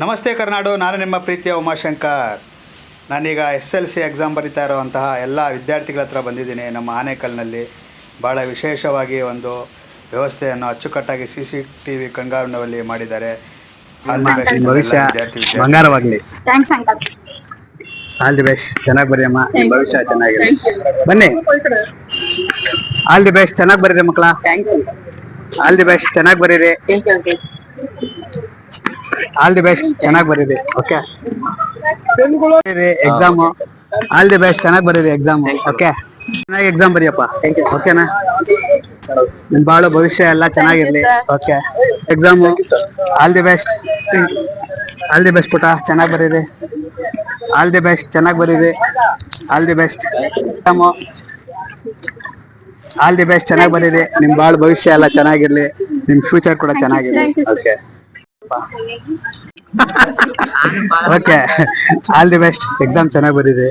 ನಮಸ್ತೆ ಕರ್ನಾಡು ನಾನು ನಿಮ್ಮ ಪ್ರೀತಿಯ ಉಮಾಶಂಕರ್. ನಾನೀಗ ಎಸ್ ಎಲ್ ಸಿ ಎಕ್ಸಾಮ್ ಬರಿತಾ ಇರುವಂತಹ ಎಲ್ಲ ವಿದ್ಯಾರ್ಥಿಗಳ ಹತ್ರ ಬಂದಿದ್ದೀನಿ. ನಮ್ಮ ಆನೇಕಲ್ನಲ್ಲಿ ಭಾಳ ವಿಶೇಷವಾಗಿ ಒಂದು ವ್ಯವಸ್ಥೆಯನ್ನು ಅಚ್ಚುಕಟ್ಟಾಗಿ ಸಿ ಸಿ ಟಿ ವಿ ಕಣ್ಗಾವಣೆಯಲ್ಲಿ ಮಾಡಿದ್ದಾರೆ. ಬಂಗಾರವಾಗ್ಲಿ. ಆಲ್ ದಿ ಬೆಸ್ಟ್ ಚೆನ್ನಾಗಿ ಬರೆಯಮ್ಮ ಭವಿಷ್ಯ ಚೆನ್ನಾಗಿದೆ. ಬನ್ನಿ. ಆಲ್ ದಿ ಬೆಸ್ಟ್ ಚೆನ್ನಾಗಿ ಬರೀರಿ ಮಕ್ಕಳ ಆಲ್ ದಿ ಬೆಸ್ಟ್ ಚೆನ್ನಾಗಿ ಬರೀರಿ. ಆಲ್ ದಿ ಬೆಸ್ಟ್ ಚೆನ್ನಾಗಿ ಬರೀರಿ. Okay exam all the best ಚೆನ್ನಾಗಿ ಬರೀರಿ ಎಕ್ಸಾಮ್ ಓಕೆ ಚೆನ್ನಾಗಿ ಎಕ್ಸಾಮ್ ಬರಿಯಪ್ಪ. ಓಕೆನಾ ನಿಮ್ ಬಾಳು ಭವಿಷ್ಯ ಎಲ್ಲ ಚೆನ್ನಾಗಿರ್ಲಿ. Okay exam all the best all the best ಪುಟ ಚೆನ್ನಾಗಿ ಬರೀರಿ. ಆಲ್ ದಿ ಬೆಸ್ಟ್ ಚೆನ್ನಾಗಿ ಬರೀರಿ. All the best exam all the best ಚೆನ್ನಾಗಿ ಬರೀರಿ. ನಿಮ್ ಬಾಳು ಭವಿಷ್ಯ ಎಲ್ಲ ಚೆನ್ನಾಗಿರ್ಲಿ. ನಿಮ್ ಫ್ಯೂಚರ್ ಕೂಡ ಚೆನ್ನಾಗಿರ್ಲಿ. Okay okay all the best exam ಚೆನ್ನಾಗಿ ಬರೀರಿ.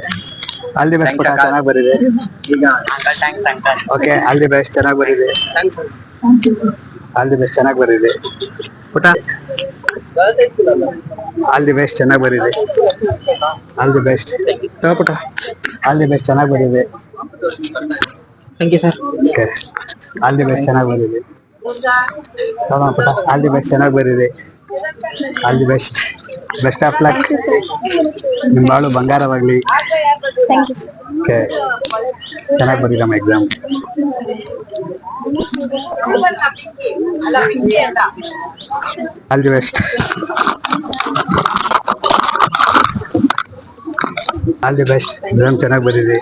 ಆಲ್ ದಿ ಬೆಸ್ಟ್ ಪುಟ ಚೆನ್ನಾಗಿ ಬರೀರಿ. ಓಕೆ ಆಲ್ ದಿ ಬೆಸ್ಟ್ ಚೆನ್ನಾಗಿ ಬರೀರಿ. ಆಲ್ ದಿ ಬೆಸ್ಟ್ ಚೆನ್ನಾಗಿ ಬರೀರಿ. ಪುಟ ಆಲ್ ದಿ ಬೆಸ್ಟ್ ಚೆನ್ನಾಗಿ ಬರೀರಿ. ಆಲ್ ದಿ ಬೆಸ್ಟ್ ಪುಟ ಆಲ್ ದಿ ಬೆಸ್ಟ್ ಚೆನ್ನಾಗಿ ಬರೀರಿ. Thank you sir okay all the best ಚೆನ್ನಾಗಿ ಬರೀರಿ. ತಗೊಂಡ್ ಪುಟ ಆಲ್ ದಿ ಬೆಸ್ಟ್ ಚೆನ್ನಾಗಿ ಬರೀರಿ. All the best best of luck ನಿಮ್ಮ ಬಾಳು ಬಂಗಾರವಾಗ್ಲಿ. ಓಕೆ. ಚೆನ್ನಾಗಿ ಬರೀರಮ್ಮ exam all the best all the best exam ಚೆನ್ನಾಗಿ ಬರೀರಿ.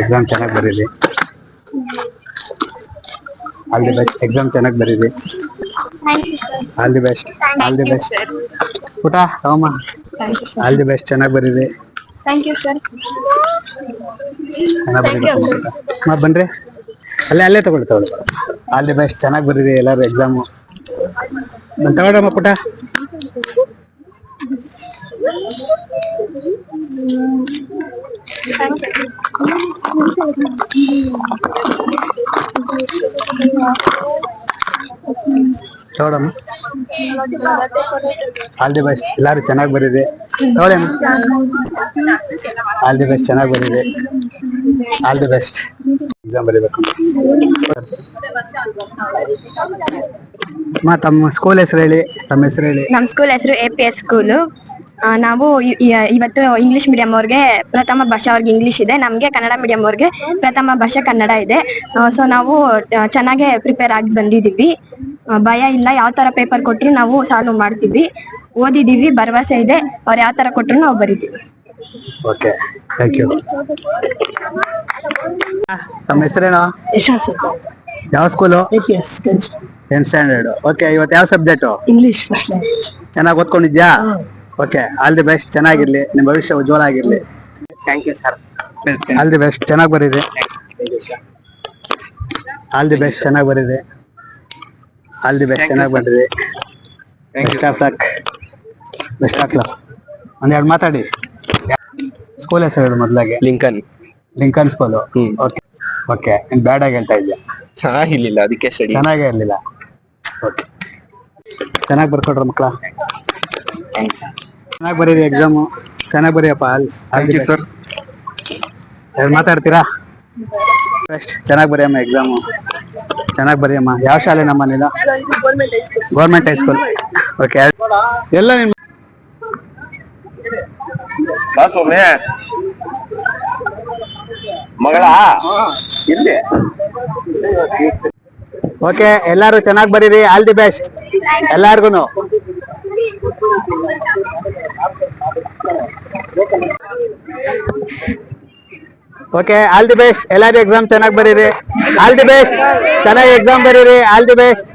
ಎಕ್ಸಾಮ್ ಚೆನ್ನಾಗಿ ಬರೀರಿ. ಆಲ್ ದಿ ಬೆಸ್ಟ್ ಎಕ್ಸಾಮ್ ಚೆನ್ನಾಗಿ ಬರೀರಿ. All the best all the best ಪುಟ ತಗೊಮ್ಮ ಆಲ್ ದಿ ಬೆಸ್ಟ್ ಚೆನ್ನಾಗಿ ಬರೀರಿ. ಥ್ಯಾಂಕ್ ಯು ಸರ್ ಚೆನ್ನಾಗಿ ಬನ್ರಿ. ಅಲ್ಲೇ ಅಲ್ಲೇ ತಗೊಳ್ಳಿ ತಗೊಳ್ಳಿ. ಆಲ್ ದಿ ಬೆಸ್ಟ್ ಚೆನ್ನಾಗಿ ಬರೀರಿ ಎಲ್ಲರೂ ಎಕ್ಸಾಮು ತಗೊಳಮ್ಮ ಪುಟ. ಥ್ಯಾಂಕ್ ಯು ತಗೊಳಮ್ಮ ಆಲ್ ದಿ ಬೆಸ್ಟ್ ಎಲ್ಲರೂ ಚೆನ್ನಾಗಿ ಬರೀರಿ ನೋಡಮ್ಮ. ಆಲ್ ದಿ ಬೆಸ್ಟ್ ಚೆನ್ನಾಗಿ ಬರೀರಿ ಆಲ್ ದಿ ಬೆಸ್ಟ್ ಎಕ್ಸಾಮ್ ಬರೀಬೇಕು. ಮಾ, ತಮ್ಮ ಸ್ಕೂಲ್ ಹೆಸರು ಹೇಳಿ. ತಮ್ಮ ಹೆಸರು ಹೇಳಿ. ನಮ್ಮ ಸ್ಕೂಲ್ ಹೆಸರು ಎ ಪಿ ಎಸ್ ಸ್ಕೂಲು ನಾವು ಇ- ಇ- ಇವತ್ತು ಇಂಗ್ಲಿಷ್ ಮೀಡಿಯಂ ಅವ್ರಿಗೆ ಪ್ರಥಮ ಭಾಷಾ ಅವ್ರಿಗೆ ಇಂಗ್ಲಿಷ್ ಇದೆ ನಮ್ಗೆ ಕನ್ನಡ ಮೀಡಿಯಂ ಅವ್ರಿಗೆ ಪ್ರಥಮ ಭಾಷೆ ಕನ್ನಡ ಇದೆ. ಸೊ ನಾವು ಆ, ಚೆನ್ನಾಗೆ ಪ್ರಿಪೇರ್ ಆಗಿ ಬಂದಿದೀವಿ ಆ, ಭಯ ಇಲ್ಲ ಯಾವ ತರ ಪೇಪರ್ ಕೊಟ್ರು ನಾವು ಸಾಲ್ವ್ ಮಾಡ್ತೀವಿ. ಓದಿದೀವಿ ಭರವಸೆ ಇದೆ ಅವ್ರು ಯಾವ ತರ ಕೊಟ್ರು ನಾವು ಬರಿತೀವಿ. ಓಕೆ ಥ್ಯಾಂಕ್ ಯು ತಮ್ಮ ಹೆಸರೇನು? ಯಾವ ಸ್ಕೂಲು ಟೆಂತ್ ಸ್ಟ್ಯಾಂಡರ್ಡ್ ಓಕೆ ಇವತ್ತು ಯಾವ ಸಬ್ಜೆಕ್ಟು ಇಂಗ್ಲಿಷ್ ಚೆನ್ನಾಗಿ ಓದ್ಕೊಂಡಿದ್ಯಾ? ಓಕೆ ಆಲ್ ದಿ ಬೆಸ್ಟ್ ಚೆನ್ನಾಗಿರ್ಲಿ. ನಿಮ್ಮ ಭವಿಷ್ಯ ಉಜ್ವಲ ಆಗಿರ್ಲಿ. Thank you sir all the best ಚೆನ್ನಾಗಿ ಬರೀರಿ. ಆಲ್ ದಿ ಬೆಸ್ಟ್ ಚೆನ್ನಾಗಿ ಬರೀರಿ. ಆಲ್ ದಿ ಬೆಸ್ಟ್ ಚೆನ್ನಾಗಿ ಬರೀರಿ. Best of luck best of luck ಒಂದೆರಡು ಮಾತಾಡಿ. ಸ್ಕೂಲ್ ಹೆಸರು ಹೇಳು ಮೊದಲಾಗಿ. Lincoln Lincoln school okay okay ನೀನು ಬ್ಯಾಡ್ ಆಗಿ ಹೇಳ್ತಾ ಇದ್ಯಾ? ಚೆನ್ನಾಗಿರ್ಲಿಲ್ಲ ಅದಕ್ಕೆ ಸ್ಟಡಿ ಚೆನ್ನಾಗೇ ಇರಲಿಲ್ಲ. ಓಕೆ ಚೆನ್ನಾಗಿ ಬರ್ಕೊಡ್ರಿ ಮಕ್ಕಳ? ಚೆನ್ನಾಗಿ ಬರೀರಿ ಎಕ್ಸಾಮು ಚೆನ್ನಾಗಿ ಬರೆಯಪ್ಪ ಅಲ್ಲಿ ಆಲ್ ಯು ಸರ್ ಎರಡು ಮಾತಾಡ್ತೀರಾ? ಬೆಸ್ಟ್ ಚೆನ್ನಾಗಿ ಬರೆಯಮ್ಮ ಎಕ್ಸಾಮು ಚೆನ್ನಾಗಿ ಬರೆಯಮ್ಮ ಯಾವ ಶಾಲೆ ನಮ್ಮ ಮನೇಲ ಗೌರ್ಮೆಂಟ್ ಹೈಸ್ಕೂಲ್ ಓಕೆ ಎಲ್ಲ ನಿಮ್ಮ ಮಗಳ? ಇಲ್ಲಿ. ಓಕೆ ಎಲ್ಲರೂ ಚೆನ್ನಾಗಿ ಬರೀರಿ. ಆಲ್ ದಿ ಬೆಸ್ಟ್ ಎಲ್ಲಾರ್ಗು ಓಕೆ ಆಲ್ ದಿ ಬೆಸ್ಟ್ ಎಲ್ಲಾರು ಎಕ್ಸಾಮ್ ಚೆನ್ನಾಗಿ ಬರೀರಿ. ಆಲ್ ದಿ ಬೆಸ್ಟ್ ಚೆನ್ನಾಗಿ ಎಕ್ಸಾಮ್ ಬರೀರಿ. All the best